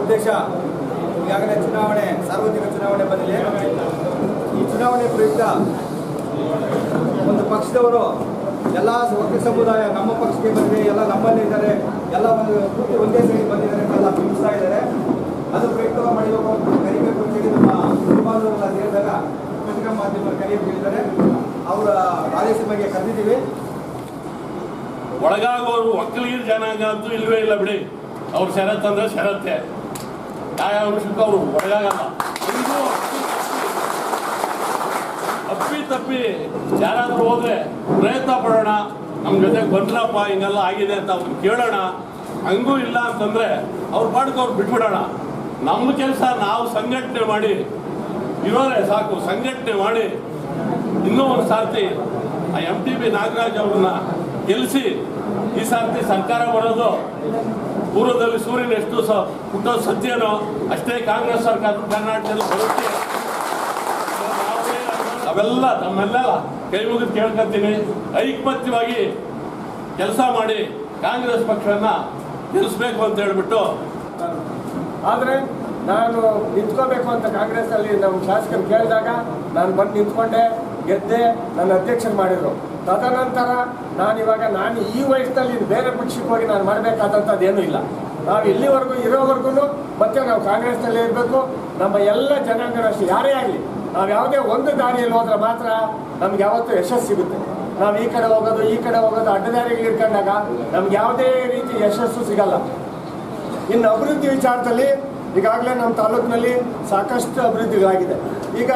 ಉದ್ದೇಶ ಈಗಾಗಲೇ ಚುನಾವಣೆ, ಸಾರ್ವತ್ರಿಕ ಚುನಾವಣೆ ಬಂದಿದೆ. ಈ ಚುನಾವಣೆ ಪ್ರಯುಕ್ತ ಒಂದು ಪಕ್ಷದವರು ಎಲ್ಲ ಒಕ್ಕಲಿಗ ಸಮುದಾಯ ನಮ್ಮ ಪಕ್ಷಕ್ಕೆ ಬಂದಿದೆ, ಎಲ್ಲ ನಮ್ಮಲ್ಲಿ ಇದ್ದಾರೆ, ಎಲ್ಲ ಒಂದು ಒಂದೇ ಸರಿ ಬಂದಿದ್ದಾರೆ ಎಲ್ಲ ಬಿಂಬಿಸ್ತಾ ಇದ್ದಾರೆ. ಅದು ಪ್ರಯುಕ್ತ ಮಾಡಬೇಕು ಕರಿಬೇಕು ಅಂತೇಳಿ ನಮ್ಮ ಕುಟುಂಬದವರೆಲ್ಲ ಸೇರಿದಾಗ ಪತ್ರಿಕಾ ಮಾಧ್ಯಮ ಕರೆಯಕ್ಕೆ ಹೇಳಿದ್ದಾರೆ. ಅವರ ಆದೇಶದ ಬಗ್ಗೆ ಕರೆದಿದ್ದೀವಿ. ಒಳಗಾಗೋರು ಒಕ್ಕಲಿಗರ ಜನಾಂಗ ಅಂತೂ ಇಲ್ವೇ ಇಲ್ಲ ಬಿಡಿ. ಅವ್ರು ಶರತ್ ಅಂದ್ರೆ ಷರತ್ತೆ ಯಾವ ವಿಷಯಕ್ಕೂ ಅವರು ಒಳಗಾಗಲ್ಲ. ಅಪ್ಪಿ ತಪ್ಪಿ ಯಾರಾದರೂ ಹೋದ್ರೆ ಪ್ರಯತ್ನ ಪಡೋಣ. ನಮ್ಮ ಜೊತೆ ಬಂದ್ರಪ್ಪ, ಹಿಂಗೆಲ್ಲ ಆಗಿದೆ ಅಂತ ಅವ್ರು ಕೇಳೋಣ. ಹಂಗೂ ಇಲ್ಲ ಅಂತಂದ್ರೆ ಅವ್ರು ಪಾಡ್ಗೆ ಅವ್ರು ಬಿಟ್ಬಿಡೋಣ. ನಮ್ಮ ಕೆಲಸ ನಾವು ಸಂಘಟನೆ ಮಾಡಿ ಇರೋರೆ ಸಾಕು, ಸಂಘಟನೆ ಮಾಡಿ. ಇನ್ನೂ ಒಂದು ಸಾರ್ತಿ ಆ ಎಂ ಟಿ ಬಿ ನಾಗರಾಜ್ ಅವ್ರನ್ನ ಗೆಲ್ಲಿಸಿ ಈ ಸಾರ್ತಿ ಸರ್ಕಾರ ಬರೋದು ಪೂರ್ವದಲ್ಲಿ ಸೂರ್ಯನ ಎಷ್ಟು ಸ ಹುಟ್ಟೋ ಸತ್ಯನೋ ಅಷ್ಟೇ ಕಾಂಗ್ರೆಸ್ ಸರ್ಕಾರ, ಕರ್ನಾಟಕದಲ್ಲಿ ಬರುತ್ತೆ. ಅವೆಲ್ಲ ತಮ್ಮೆಲ್ಲ ಕೈ ಮುಗಿದು ಕೇಳ್ಕೊತೀನಿ. ಐಕಮತ್ಯವಾಗಿ ಕೆಲಸ ಮಾಡಿ ಕಾಂಗ್ರೆಸ್ ಪಕ್ಷವನ್ನ ಗೆಲ್ಲಿಸ್ಬೇಕು ಅಂತ ಹೇಳ್ಬಿಟ್ಟು. ಆದರೆ ನಾನು ನಿಂತ್ಕೋಬೇಕು ಅಂತ ಕಾಂಗ್ರೆಸ್ನಲ್ಲಿ ನಮ್ಮ ಶಾಸಕರು ಕೇಳಿದಾಗ ನಾನು ಬಂದು ನಿಂತ್ಕೊಂಡೆ, ಗೆದ್ದೆ, ನನ್ನ ಅಧ್ಯಕ್ಷರು ಮಾಡಿದರು. ತದನಂತರ ನಾನು ಇವಾಗ ನಾನು ಈ ವಯಸ್ಸಿನಲ್ಲಿ ಬೇರೆ ಪಕ್ಷಕ್ಕೆ ಹೋಗಿ ನಾನು ಮಾಡಬೇಕಾದಂಥದ್ದು ಏನೂ ಇಲ್ಲ. ನಾವು ಇಲ್ಲಿವರೆಗೂ ಇರೋವರೆಗೂ ಮತ್ತೆ ನಾವು ಕಾಂಗ್ರೆಸ್ನಲ್ಲಿ ಇರಬೇಕು. ನಮ್ಮ ಎಲ್ಲ ಜನಾಂಗನ ಅಷ್ಟೇ ಯಾರೇ ಆಗಲಿ, ನಾವು ಯಾವುದೇ ಒಂದು ದಾರಿಯಲ್ಲಿ ಹೋದ್ರೆ ಮಾತ್ರ ನಮ್ಗೆ ಯಾವತ್ತೂ ಯಶಸ್ಸು ಸಿಗುತ್ತೆ. ನಾವು ಈ ಕಡೆ ಹೋಗೋದು, ಈ ಕಡೆ ಹೋಗೋದು ಅಡ್ಡದಾರಿಗಳು ಇಟ್ಕೊಂಡಾಗ ನಮ್ಗೆ ಯಾವುದೇ ರೀತಿ ಯಶಸ್ಸು ಸಿಗಲ್ಲ. ಇನ್ನು ಅಭಿವೃದ್ಧಿ ವಿಚಾರದಲ್ಲಿ ಈಗಾಗಲೇ ನಮ್ಮ ತಾಲೂಕಿನಲ್ಲಿ ಸಾಕಷ್ಟು ಅಭಿವೃದ್ಧಿಗಳಾಗಿದೆ. ಈಗ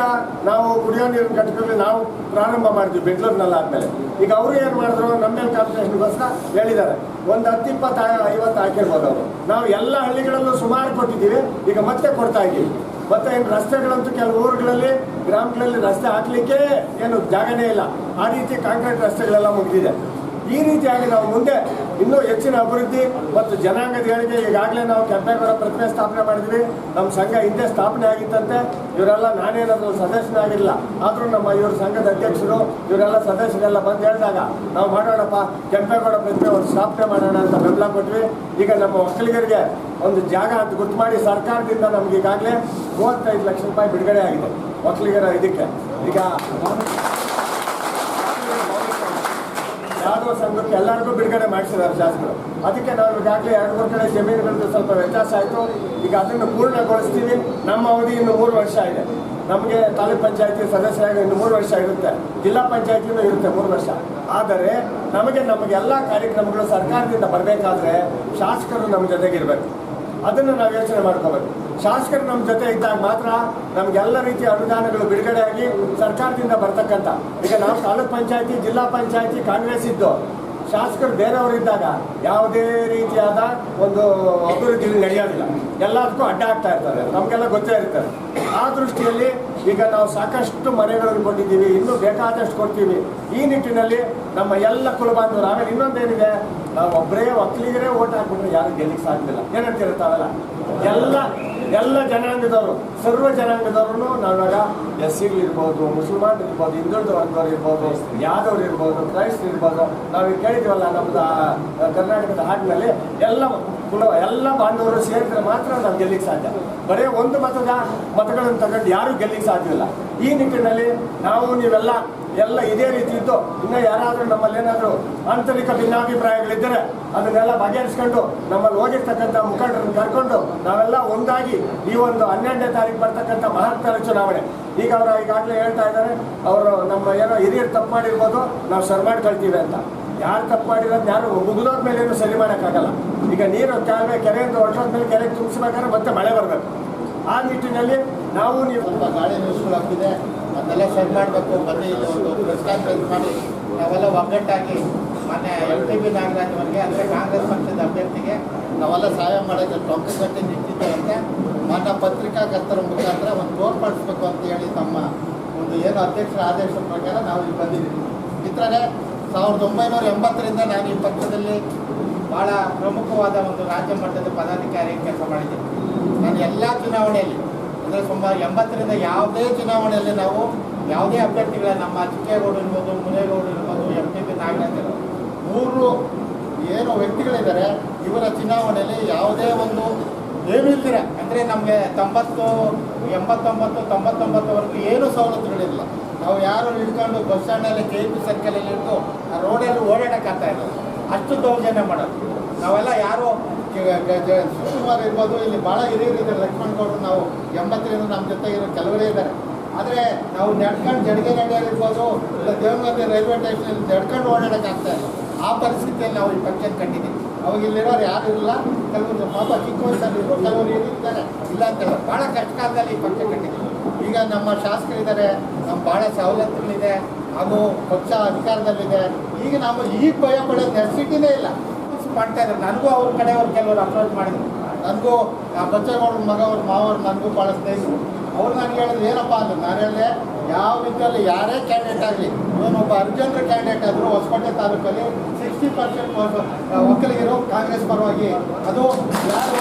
ನಾವು ಕುಡಿಯೋ ನೀರಿನ ಘಟಕದಲ್ಲಿ ನಾವು ಪ್ರಾರಂಭ ಮಾಡಿದ್ವಿ, ಬೆಂಗಳೂರಿನಲ್ಲಿ ಆದಮೇಲೆ. ಈಗ ಅವರು ಏನು ಮಾಡಿದ್ರು, ನಮ್ಮ ಮೇಲೆ ಕಾಂಪಿಟೇಷನ್ಗೋಸ್ಕರ ಹೇಳಿದ್ದಾರೆ. ಒಂದು ಹತ್ತು ಇಪ್ಪತ್ತು ಐವತ್ತು ಹಾಕಿರ್ಬೋದು ಅವರು. ನಾವು ಎಲ್ಲ ಹಳ್ಳಿಗಳಲ್ಲೂ ಸುಮಾರು ಕೊಟ್ಟಿದ್ದೀವಿ, ಈಗ ಮತ್ತೆ ಕೊಡ್ತಾ ಇದ್ದೀವಿ. ಮತ್ತೆ ಏನು ರಸ್ತೆಗಳಂತೂ ಕೆಲವು ಊರುಗಳಲ್ಲಿ, ಗ್ರಾಮಗಳಲ್ಲಿ ರಸ್ತೆ ಹಾಕಲಿಕ್ಕೆ ಏನು ಜಾಗನೇ ಇಲ್ಲ. ಆ ರೀತಿ ಕಾಂಕ್ರೀಟ್ ರಸ್ತೆಗಳೆಲ್ಲ ಮುಗಿದಿದೆ. ಈ ರೀತಿಯಾಗಿ ನಾವು ಮುಂದೆ ಇನ್ನೂ ಹೆಚ್ಚಿನ ಅಭಿವೃದ್ಧಿ ಮತ್ತು ಜನಾಂಗದ ಏಳಿಗೆ ಈಗಾಗಲೇ ನಾವು ಕೆಂಪೇಗೌಡ ಪ್ರತಿಮೆ ಸ್ಥಾಪನೆ ಮಾಡಿದ್ವಿ. ನಮ್ಮ ಸಂಘ ಹಿಂದೆ ಸ್ಥಾಪನೆ ಆಗಿತ್ತಂತೆ. ಇವರೆಲ್ಲ ನಾನೇನಾದರೂ ಸದಸ್ಯನಾಗಿರಲಿಲ್ಲ ಆದರೂ ನಮ್ಮ ಇವರ ಸಂಘದ ಅಧ್ಯಕ್ಷರು, ಇವರೆಲ್ಲ ಸದಸ್ಯರೆಲ್ಲ ಬಂದು ಹೇಳಿದಾಗ, ನಾವು ಮಾಡೋಣಪ್ಪ, ಕೆಂಪೇಗೌಡ ಪ್ರತಿಮೆ ಒಂದು ಸ್ಥಾಪನೆ ಮಾಡೋಣ ಅಂತ ಬೆಂಬಲ ಕೊಟ್ವಿ. ಈಗ ನಮ್ಮ ಒಕ್ಕಲಿಗರಿಗೆ ಒಂದು ಜಾಗ ಅಂತ ಗೊತ್ತು ಮಾಡಿ ಸರ್ಕಾರದಿಂದ ನಮ್ಗೆ ಈಗಾಗಲೇ ಮೂವತ್ತೈದು ಲಕ್ಷ ರೂಪಾಯಿ ಬಿಡುಗಡೆ ಆಗಿದೆ ಒಕ್ಕಲಿಗರ ಇದಕ್ಕೆ. ಈಗ ಯಾವುದೋ ಸಂಘಕ್ಕೆ ಎಲ್ಲರಿಗೂ ಬಿಡುಗಡೆ ಮಾಡಿಸಿದ್ದಾರೆ ಶಾಸಕರು. ಅದಕ್ಕೆ ನಾವು ಈಗಾಗಲೇ ಎರಡು ಮೂರು ಕಡೆ ಸ್ವಲ್ಪ ವ್ಯತ್ಯಾಸ ಆಯಿತು. ಈಗ ಅದನ್ನು ಪೂರ್ಣಗೊಳಿಸ್ತೀವಿ. ನಮ್ಮ ಅವಧಿ ಇನ್ನು ಮೂರು ವರ್ಷ ಇದೆ. ನಮಗೆ ತಾಲೂಕ್ ಪಂಚಾಯತಿ ಸದಸ್ಯರಾಗಿ ಇನ್ನು ಮೂರು ವರ್ಷ ಇರುತ್ತೆ. ಜಿಲ್ಲಾ ಪಂಚಾಯತಿನೂ ಇರುತ್ತೆ ಮೂರು ವರ್ಷ. ಆದರೆ ನಮಗೆ ನಮಗೆಲ್ಲ ಕಾರ್ಯಕ್ರಮಗಳು ಸರ್ಕಾರದಿಂದ ಬರಬೇಕಾದ್ರೆ ಶಾಸಕರು ನಮ್ಮ ಜೊತೆಗಿರಬೇಕು. ಅದನ್ನು ನಾವು ಯೋಚನೆ ಮಾಡ್ಕೋಬೇಕು. ಶಾಸಕರು ನಮ್ಮ ಜೊತೆ ಇದ್ದಾಗ ಮಾತ್ರ ನಮಗೆಲ್ಲ ರೀತಿಯ ಅನುದಾನಗಳು ಬಿಡುಗಡೆಯಾಗಿ ಸರ್ಕಾರದಿಂದ ಬರ್ತಕ್ಕಂಥ. ಈಗ ನಾವು ತಾಲೂಕ್ ಪಂಚಾಯತಿ, ಜಿಲ್ಲಾ ಪಂಚಾಯತಿ, ಕಾಂಗ್ರೆಸ್ ಇದ್ದು, ಶಾಸಕರು ಬೇರೆಯವರಿದ್ದಾಗ ಯಾವುದೇ ರೀತಿಯಾದ ಒಂದು ಅಭಿವೃದ್ಧಿ ನಡೆಯೋದಿಲ್ಲ. ಎಲ್ಲದಕ್ಕೂ ಅಡ್ಡ ಆಗ್ತಾ ಇರ್ತಾರೆ ನಮಗೆಲ್ಲ ಗೊತ್ತೇ ಇರ್ತಾರೆ ಆ ದೃಷ್ಟಿಯಲ್ಲಿ ಈಗ ನಾವು ಸಾಕಷ್ಟು ಮನೆಗಳನ್ನು ಕೊಟ್ಟಿದ್ದೀವಿ ಇನ್ನೂ ಬೇಕಾದಷ್ಟು ಕೊಡ್ತೀವಿ. ಈ ನಿಟ್ಟಿನಲ್ಲಿ ನಮ್ಮ ಎಲ್ಲ ಕುಲಬಾಂಧವರು ಆಮೇಲೆ ಇನ್ನೊಂದೇನಿದೆ, ನಾವು ಒಬ್ಬರೇ ಒಕ್ಕಲಿಗರೇ ಓಟ್ ಹಾಕ್ಬಿಟ್ರೆ ಯಾರು ಗೆಲ್ಲಿಕ್ಕೆ ಸಾಧ್ಯವಿಲ್ಲ ಏನಂತೀರ ಎಲ್ಲ ಎಲ್ಲ ಜನಾಂಗದವರು, ಸರ್ವ ಜನಾಂಗದವ್ರು ನಾವಾಗ ಎಸ್ ಇರ್ಬೋದು ಮುಸಲ್ಮಾನ್ ಇರ್ಬೋದು, ಹಿಂದುಳಿದ ವರ್ಗದವ್ರು ಇರ್ಬೋದು, ಯಾದವ್ರು ಇರ್ಬೋದು ಕ್ರೈಸ್ತ ಇರ್ಬೋದು. ನಾವು ಕೇಳಿದ್ವಲ್ಲ ನಮ್ಮದು ಕರ್ನಾಟಕದ ಹಾಡಿನಲ್ಲಿ ಎಲ್ಲ ಕುಲ ಎಲ್ಲ ಬಾಂಧವರು ಸೇರಿದ್ರೆ ಮಾತ್ರ ನಾವು ಗೆಲ್ಲಿಕ್ಕೆ ಸಾಧ್ಯ. ಬರೀ ಒಂದು ಮತದ ಮತಗಳನ್ನು ತಗೊಂಡು ಯಾರೂ ಗೆಲ್ಲಿಕ್ಕೆ ಸಾಧ್ಯವಿಲ್ಲ ಈ ನಿಟ್ಟಿನಲ್ಲಿ ನಾವು ನೀವೆಲ್ಲ, ಎಲ್ಲ ಇದೇ ರೀತಿ ಇದ್ದು ಇನ್ನೂ ಯಾರಾದರೂ ನಮ್ಮಲ್ಲಿ ಏನಾದರೂ ಆಂತರಿಕ ಭಿನ್ನಾಭಿಪ್ರಾಯಗಳಿದ್ದರೆ ಅದನ್ನೆಲ್ಲ ಬಗೆಹರಿಸ್ಕೊಂಡು ನಮ್ಮಲ್ಲಿ ಹೋಗಿರ್ತಕ್ಕಂಥ ಮುಖಂಡರನ್ನು ಕರ್ಕೊಂಡು ನಾವೆಲ್ಲ ಒಂದಾಗಿ ಈ ಒಂದು ಹನ್ನೆರಡನೇ ತಾರೀಕು ಬರ್ತಕ್ಕಂಥ ಮಹತ್ತರ ಚುನಾವಣೆ. ಈಗ ಅವರು ಈಗಾಗಲೇ ಹೇಳ್ತಾ ಇದ್ದಾರೆ, ಅವರು ನಮ್ಮ ಏನೋ ಹಿರಿಯರು ತಪ್ಪು ಮಾಡಿರ್ಬೋದು, ನಾವು ಸರಿ ಮಾಡ್ಕೊಳ್ತೀವಿ ಅಂತ. ಯಾರು ತಪ್ಪು ಮಾಡಿರೋದು, ಯಾರು ಮುಗಿದೋದ ಮೇಲೆ ಏನು ಸರಿ ಮಾಡೋಕ್ಕಾಗಲ್ಲ. ಈಗ ನೀರು ಕೆಳಗೆ ಕೆರೆಯಿಂದ ಹೊರಟೋದ್ಮೇಲೆ ಕೆರೆಗೆ ತುಂಬಿಸ್ಬೇಕಾದ್ರೆ ಮತ್ತೆ ಮಳೆ ಬರಬೇಕು. ಆ ನಿಟ್ಟಿನಲ್ಲಿ ನಾವು ನೀವು ಸ್ವಲ್ಪ ಗಾಳಿ ನ್ಯೂಸ್ಗಳಾಗ್ತಿದೆ ಅದನ್ನೆಲ್ಲ ಸೆಟ್ ಮಾಡಬೇಕು. ಮತ್ತೆ ಒಂದು ಪ್ರೆಸ್ ಕಾನ್ಫರೆನ್ಸ್ ಮಾಡಿ. ನಾವೆಲ್ಲ ಒಗ್ಗಟ್ಟಾಗಿ ಮೊನ್ನೆ ಎಲ್ ಟಿ ಬಿ ನಾಗರಾಜ್ ಅವರಿಗೆ ಅಂದರೆ ಕಾಂಗ್ರೆಸ್ ಪಕ್ಷದ ಅಭ್ಯರ್ಥಿಗೆ ನಾವೆಲ್ಲ ಸಹಾಯ ಮಾಡೋಕ್ಕೆ ಟೊಂಕಗಟ್ಟೆ ನಿಂತಿದ್ದೇವೆ ಮಾನ್ಯ ಪತ್ರಿಕಾಕರ್ತರ ಮುಖಾಂತರ ಒಂದು ತೋರ್ಪಡಿಸ್ಬೇಕು ಅಂತ ಹೇಳಿ ತಮ್ಮ ಒಂದು ಏನು ಅಧ್ಯಕ್ಷರ ಆದೇಶದ ಪ್ರಕಾರ ನಾವು ಇಲ್ಲಿ ಬಂದಿದ್ದೀವಿ. ಮಿತ್ರರೇ ಸಾವಿರದ ಒಂಬೈನೂರ ಎಂಬತ್ತರಿಂದ ನಾನು ಈ ಪಕ್ಷದಲ್ಲಿ ಭಾಳ ಪ್ರಮುಖವಾದ ಒಂದು ರಾಜ್ಯ ಮಟ್ಟದ ಪದಾಧಿಕಾರಿ ಕೆಲಸ ಮಾಡಿದ್ದೆ ನಾನು ಎಲ್ಲ ಚುನಾವಣೆಯಲ್ಲಿ, ಅಂದರೆ ಸುಮಾರು ಎಂಬತ್ತರಿಂದ ಯಾವುದೇ ಚುನಾವಣೆಯಲ್ಲಿ ನಾವು ಯಾವುದೇ ಅಭ್ಯರ್ಥಿಗಳ, ನಮ್ಮ ಚಿಕ್ಕೇಗೌಡ ಇರ್ಬೋದು, ಮುನೇಗೌಡ ಇರ್ಬೋದು, ಎಂ ಪಿ ಪಿ ನಾಗರಾಜ್. ಮೂರು ಏನು ವ್ಯಕ್ತಿಗಳಿದ್ದಾರೆ, ಇವರ ಚುನಾವಣೆಯಲ್ಲಿ ಯಾವುದೇ ಒಂದು ಏನು ಅಂದರೆ ನಮಗೆ ತೊಂಬತ್ತು, ಎಂಬತ್ತೊಂಬತ್ತು, ತೊಂಬತ್ತೊಂಬತ್ತವರೆಗೂ ಏನೂ ಸವಲತ್ತುಗಳಿಲ್ಲ ನಾವು ಯಾರು ಹಿಡ್ಕೊಂಡು ಬಸ್ ಸ್ಟ್ಯಾಂಡಲ್ಲಿ ಕೆ ಪಿ ಸರ್ಕಲಲ್ಲಿ ಇಟ್ಟು ಆ ರೋಡಲ್ಲಿ ಓಡಾಡೋಕ್ಕಾಗ್ತಾ ಇಲ್ಲ ಅಷ್ಟು ದೌರ್ಜನ್ಯ ಮಾಡೋದು. ನಾವೆಲ್ಲ ಯಾರು ಶಿವಕುಮಾರ್ ಇರ್ಬೋದು, ಇಲ್ಲಿ ಭಾಳ ಹಿರಿಯರು ಇದ್ದಾರೆ. ಲಕ್ಷ್ಮಣ್ ಗೌಡರು ನಾವು ಎಂಬತ್ತರಿಂದ ನಮ್ಮ ಜೊತೆ ಇರೋ ಕೆಲವರೇ ಇದ್ದಾರೆ. ಆದರೆ ನಾವು ನಡ್ಕೊಂಡು ಜಡ್ಗೆ ನಡೆಯೋರು ಇರ್ಬೋದು, ಇಲ್ಲ ದೇವನಗರ ರೈಲ್ವೆ ಸ್ಟೇಷನಲ್ಲಿ ನಡ್ಕೊಂಡು ಓಡಾಡೋಕ್ಕಾಗ್ತಾ ಇಲ್ಲ. ಆ ಪರಿಸ್ಥಿತಿಯಲ್ಲಿ ನಾವು ಈ ಫಂಕ್ಷನ್ ಕಂಡಿದ್ದೀವಿ. ಅವಾಗ ಇಲ್ಲಿರೋರು ಯಾರು ಇಲ್ಲ. ಕೆಲವರು ಪಾಪ ಚಿಕ್ಕ ಇರೋ ಕೆಲವರು ಇರಿದ್ದಾರೆ ಇಲ್ಲ ಅಂತ ಬಹಳ ಕಷ್ಟ ಕಾಲದಲ್ಲಿ ಈ ಫಂಕ್ಷನ್ ಕಂಡಿದ್ದೀವಿ. ಈಗ ನಮ್ಮ ಶಾಸಕರಿದ್ದಾರೆ ನಮ್ಮ ಭಾಳ ಸವಲತ್ತುಗಳಿದೆ, ಹಾಗೂ ಪಕ್ಷ ಅಧಿಕಾರದಲ್ಲಿದೆ. ಈಗ ನಾವು ಈಗ ಭಯ ಪಡೋದು ನೆಸಿಟಿನೇ ಇಲ್ಲ. ಮಾಡ್ತಾ ಇದ್ದಾರೆ. ನನಗೂ ಅವ್ರ ಕಡೆಯವ್ರು ಕೆಲವರು ಅಪ್ರೋಚ್ ಮಾಡಿದ್ರು. ನನಗೂ ಆ ಬಚ್ಚೇಗೌಡ್ರ ಮಗ, ಅವ್ರ ಮಾವರು ನನಗೂ ಭಾಳ ಸ್ನೇಹಿತರು. ಅವ್ರು ನನಗೆ ಹೇಳಿದ್ರು, ಏನಪ್ಪ ಅಂದ್ರೆ ನಾನು ಹೇಳಿದೆ, ಯಾವ ರೀತಿಯಲ್ಲಿ ಯಾರೇ ಕ್ಯಾಂಡಿಡೇಟ್ ಆಗಲಿ ಒಬ್ಬ ಅರ್ಜೆಂಟ್ ಕ್ಯಾಂಡಿಡೇಟ್ ಆದರೂ ಹೊಸಕೋಟೆ ತಾಲೂಕಲ್ಲಿ ಸಿಕ್ಸ್ಟಿ ಪರ್ಸೆಂಟ್ ಒಕ್ಕಲಿಗರು ಕಾಂಗ್ರೆಸ್ ಪರವಾಗಿ ಅದು ಯಾರು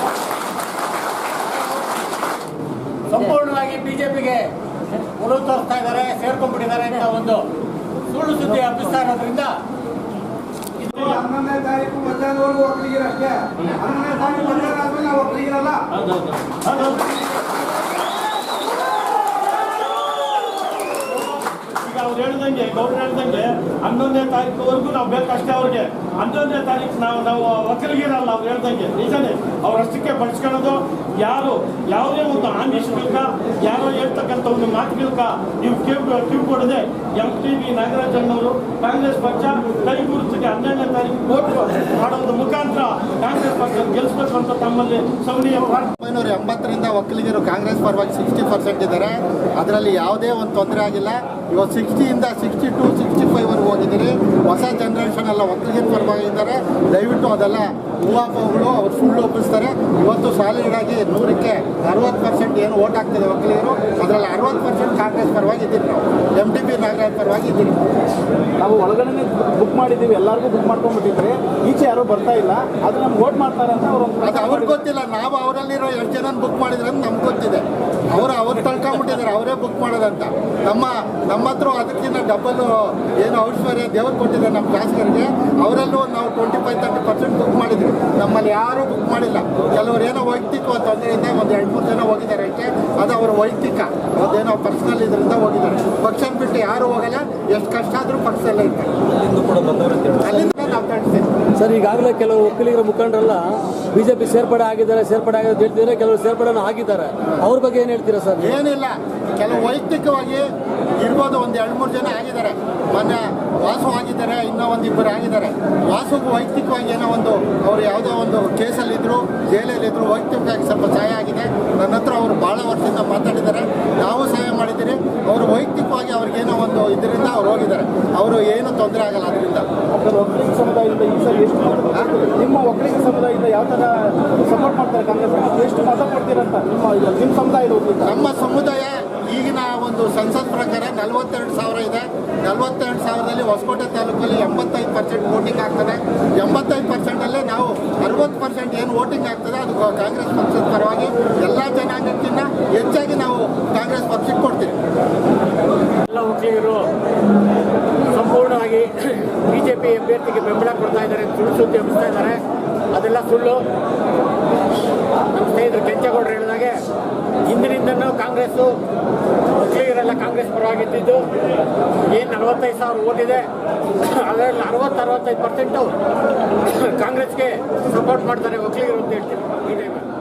ಸಂಪೂರ್ಣವಾಗಿ ಬಿಜೆಪಿಗೆ ಒಲವು ತೋರಿಸ್ತಾ ಇದ್ದಾರೆ ಸೇರ್ಕೊಂಡ್ಬಿಟ್ಟಿದ್ದಾರೆ ಅಂತ ಒಂದು ಸುಳ್ಳು ಸುದ್ದಿ ಹಬ್ಬಿಸ್ತಾ ಇರೋದ್ರಿಂದ ಹನ್ನೊಂದನೇ ತಾರೀಕು ಮಧ್ಯಾಹ್ನವರೆಗೂ ಒಕ್ಕಲಿಗಿರಷ್ಟೇ. ಹನ್ನೊಂದನೇ ತಾರೀಕು ಮಧ್ಯಾಹ್ನ ಆದ್ಮೇಲೆ ನಾವು ಒಕ್ಕಲಿಗರಲ್ಲ. ಅವ್ರು ಹೇಳ್ದಂಗೆ, ಗೌಡ್ರು ಹೇಳ್ದಂಗೆ ಹನ್ನೊಂದನೇ ತಾರೀಕುವರೆಗೂ ನಾವು ಬೇಕಷ್ಟೇ ಅವ್ರಿಗೆ. ಹನ್ನೊಂದನೇ ತಾರೀಕು ನಾವು ನಾವು ಒಕ್ಕಲಿಗಿರಲ್ಲ ಅವ್ರು ಹೇಳ್ದಂಗೆ. ನಿಜನೇ ಅವ್ರಷ್ಟಕ್ಕೆ ಬಳಸ್ಕೊಳ್ಳೋದು ಯಾರು, ಯಾವುದೇ ಒಂದು ಆಮಿಷಗಳ್ಕ ಯಾರೋ ಹೇಳ್ತಕ್ಕಂಥ ಒಂದು ಮಾತುಗಳ್ಕ ನೀವು ಕಿವಿ ಕಿವಿ ಕೊಡದೆ ಎಂ ಟಿ ವಿ ನಾಗರಾಜಣ್ಣವರು ಕಾಂಗ್ರೆಸ್ ಪಕ್ಷ ಕೈ ಗುರುತಿಗೆ ಹನ್ನೆರಡನೇ ತಾರೀಕು ವೋಟ್ ಮಾಡೋದು ಅಂತ ತಮ್ಮಲ್ಲಿ ಒಂಬೈನೂರ ಎಂಬತ್ತರಿಂದ ಒಕ್ಕಲಿಗರು ಕಾಂಗ್ರೆಸ್ ಪರವಾಗಿ ಸಿಕ್ಸ್ಟಿ ಪರ್ಸೆಂಟ್ ಇದ್ದಾರೆ. ಅದರಲ್ಲಿ ಯಾವುದೇ ಒಂದು ತೊಂದರೆ ಆಗಿಲ್ಲ. ಇವತ್ತು ಸಿಕ್ಸ್ಟಿಯಿಂದ ಸಿಕ್ಸ್ಟಿ ಟು ಸಿಕ್ಸ್ಟಿ ಫೈವ್ವರೆಗೂ ಹೋಗಿದ್ದೀರಿ. ಹೊಸ ಜನರೇಷನ್ ಎಲ್ಲ ಒಕ್ಕಲಿಗರ ಪರವಾಗಿ ಇದ್ದಾರೆ. ದಯವಿಟ್ಟು ಅದೆಲ್ಲ ಹೂವಾಪಗಳು ಅವ್ರು ಸುಳ್ಳು ಒಪ್ಪಿಸ್ತಾರೆ. ಇವತ್ತು ಸಾಲಿಡ್ ಆಗಿ ನೂರಕ್ಕೆ ಅರವತ್ತು ಪರ್ಸೆಂಟ್ ಏನು ಓಟ್ ಆಗ್ತದೆ ವಕೀಲರು. ಅದರಲ್ಲಿ ಅರವತ್ತು ಪರ್ಸೆಂಟ್ ಕಾಂಗ್ರೆಸ್ ಪರವಾಗಿ ಇದ್ದೀವಿ ನಾವು. ಎಂ ಟಿ ಪಿ ನಾಗರಾಜ್ ಪರವಾಗಿ ಇದ್ದೀವಿ. ನಾವು ಒಳಗಡೆ ಬುಕ್ ಮಾಡಿದ್ದೀವಿ. ಎಲ್ಲರಿಗೂ ಬುಕ್ ಮಾಡ್ಕೊಂಡ್ಬಿಟ್ಟಿದ್ರೆ ಈಚೆ ಯಾರು ಬರ್ತಾ ಇಲ್ಲ. ಅದು ನಮ್ಗೆ ವೋಟ್ ಮಾಡ್ತಾರೆ ಅಂತ ಅವರು ಅದು ಅವ್ರಿಗೆ ಗೊತ್ತಿಲ್ಲ. ನಾವು ಅವರಲ್ಲಿರೋ ಎರಡು ಜನ ಬುಕ್ ಮಾಡಿದ್ರೆ ಅಂತ ನಮ್ಗೆ ಗೊತ್ತಿದೆ. ತಳ್ಕೊಂಬಿಟ್ಟಿದ್ದಾರೆ ಅವರೇ ಬುಕ್ ಮಾಡೋದಂತ. ನಮ್ಮ ನಮ್ಮ ಹತ್ರ ಅದಕ್ಕಿಂತ ಡಬಲ್ ಏನು ಔಷಧಿ ದೇವರು ಕೊಟ್ಟಿದ್ದಾರೆ ನಮ್ಮ ಶಾಸಕರಿಗೆ ಅವರಲ್ಲೂ ನಾವು twenty five thirty percent book ಮಾಡಿದ್ವಿ. ನಮ್ಮಲ್ಲಿ ಯಾರೂ ಬುಕ್ ಮಾಡಿಲ್ಲ. ಕೆಲವರು ಏನೋ ವೈಯಕ್ತಿಕ ತೊಂದರೆಯಿಂದ ಒಂದು ಎರಡು ಮೂರು ಜನ ಹೋಗಿದ್ದಾರೆ ಅಷ್ಟೇ. ಅದು ಅವರ ವೈಯಕ್ತಿಕ. ಅದೇನೋ ಪರ್ಸನಲ್ ಇದರಿಂದ ಹೋಗಿದ್ದಾರೆ. ಪಕ್ಷ ಬಿಟ್ಟು ಯಾರು ಹೋಗಲ್ಲ. ಎಷ್ಟು ಕಷ್ಟ ಆದರೂ ಪಕ್ಷದಲ್ಲೇ ಇರ್ತಾರೆ. ಅಲ್ಲಿಂದ ಸರ್ ಈಗಾಗಲೇ ಕೆಲವು ಒಕ್ಕಲಿಗರ ಮುಖಂಡರೆಲ್ಲ ಬಿಜೆಪಿ ಸೇರ್ಪಡೆ ಆಗಿದ್ದಾರೆ ಸೇರ್ಪಡೆ ಆಗಿದೆ ಹೇಳ್ತಿದ್ರೆ ಕೆಲವರು ಸೇರ್ಪಡೆನೂ ಆಗಿದ್ದಾರೆ. ಅವ್ರ ಬಗ್ಗೆ ಏನು ಹೇಳ್ತೀರಾ ಸರ್ ಏನಿಲ್ಲ. ಕೆಲವು ವೈಯಕ್ತಿಕವಾಗಿ ಇರ್ಬೋದು ಒಂದು ಎರಡು ಮೂರು ಜನ ಆಗಿದ್ದಾರೆ. ಮೊನ್ನೆ ವಾಸು ಆಗಿದ್ದಾರೆ ಇನ್ನೂ ಒಂದಿಬ್ಬರು ಆಗಿದ್ದಾರೆ. ವಾಸುಗೂ ವೈಯಕ್ತಿಕವಾಗಿ ಏನೋ ಒಂದು ಅವರು ಯಾವುದೋ ಒಂದು ಕೇಸಲ್ಲಿದ್ದರು ಜೈಲಲ್ಲಿದ್ದರು ವೈಯಕ್ತಿಕವಾಗಿ ಸ್ವಲ್ಪ ಸಹಾಯ ಆಗಿದೆ. ನನ್ನ ಹತ್ರ ಅವರು ಭಾಳ ವರ್ಷದಿಂದ ಮಾತಾಡಿದ್ದಾರೆ. ನಾವು ಸಹಾಯ ಮಾಡಿದ್ದೀರಿ. ಅವರು ವೈಯಕ್ತಿಕವಾಗಿ ಅವ್ರಿಗೇನೋ ಒಂದು ಇದರಿಂದ ಅವ್ರು ಹೋಗಿದ್ದಾರೆ. ಅವರು ಏನು ತೊಂದರೆ ಆಗಲ್ಲ ಅದರಿಂದ ಒಕ್ಕಲಿಗ ಸಮುದಾಯದಿಂದ ಈ ಸಲ ನಿಮ್ಮ ಒಕ್ಕಲಿಗ ಸಮುದಾಯದಿಂದ ಯಾವ ಥರ ಸಪೋರ್ಟ್ ಮಾಡ್ತಾರೆ ಕಾಂಗ್ರೆಸ್ ಎಷ್ಟು ಮತ ಕೊಡ್ತೀರಂತ ನಿಮ್ಮ ನಿಮ್ಮ ಒಕ್ಕಲಿಗ. ನಮ್ಮ ಸಮುದಾಯ ಈಗಿನ ಒಂದು ಸಂಸತ್ ಪ್ರಕಾರ ನಲವತ್ತೆರಡು ಸಾವಿರ ಇದೆ. ನಲವತ್ತೆರಡು ಸಾವಿರದಲ್ಲಿ ಹೊಸಕೋಟೆ ತಾಲೂಕಲ್ಲಿ ಎಂಬತ್ತೈದು ಪರ್ಸೆಂಟ್ ವೋಟಿಂಗ್ ಆಗ್ತದೆ. ಎಂಬತ್ತೈದು ಪರ್ಸೆಂಟಲ್ಲೇ ನಾವು ಅರವತ್ತು ಪರ್ಸೆಂಟ್ ಏನು ವೋಟಿಂಗ್ ಆಗ್ತದೆ, ಅದು ಕಾಂಗ್ರೆಸ್ ಪಕ್ಷದ ಪರವಾಗಿ ಎಲ್ಲ ಜನಾಂಗಕ್ಕಿಂತ ಹೆಚ್ಚಾಗಿ ನಾವು ಕಾಂಗ್ರೆಸ್ ಪಕ್ಷಕ್ಕೆ ಕೊಡ್ತೀವಿ ಎಲ್ಲ ಒಕ್ಕಲಿಗರು ಸಂಪೂರ್ಣವಾಗಿ ಬಿಜೆಪಿ ಅಭ್ಯರ್ಥಿಗೆ ಬೆಂಬಲ ಕೊಡ್ತಾ ಇದ್ದಾರೆ ಸುಳ್ಳು ಸುದ್ದಿ ಹಬ್ಬಿಸ್ತಾ ಇದ್ದಾರೆ ಅದೆಲ್ಲ ಸುಳ್ಳು ನಮ್ಮ ಸ್ನೇಹಿತರು ಕೆಂಚೇಗೌಡರು ಹೇಳಿದಾಗೆ ಹಿಂದಿನಿಂದನೂ ಕಾಂಗ್ರೆಸ್ಸು ಒಕ್ಕಲಿಗರೆಲ್ಲ ಕಾಂಗ್ರೆಸ್ ಪರವಾಗಿದ್ದು ಏನು ನಲವತ್ತೈದು ಸಾವಿರ ಓಟಿದೆ ಅದರಲ್ಲಿ ಅರವತ್ತು ಅರವತ್ತೈದು ಪರ್ಸೆಂಟು ಕಾಂಗ್ರೆಸ್ಗೆ ಸಪೋರ್ಟ್ ಮಾಡ್ತಾರೆ ಒಕ್ಕಲಿಗರು ಅಂತ ಹೇಳ್ತೀವಿ ಈ ಟೈಮಲ್ಲಿ